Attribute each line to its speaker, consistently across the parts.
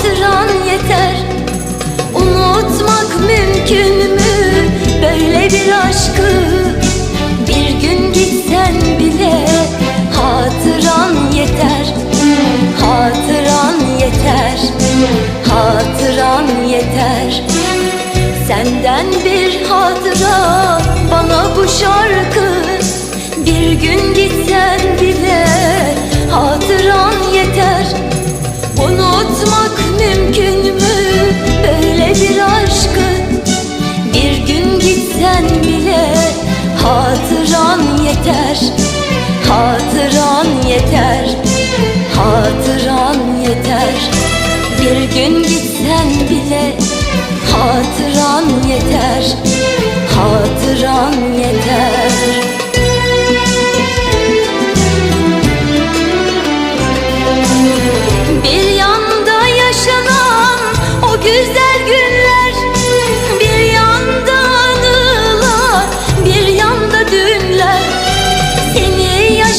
Speaker 1: hatıran yeter. Unutmak mümkün mü? Böyle bir aşkı yeter. Hatıran yeter. Hatıran yeter. Bir gün gitsen bile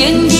Speaker 1: gün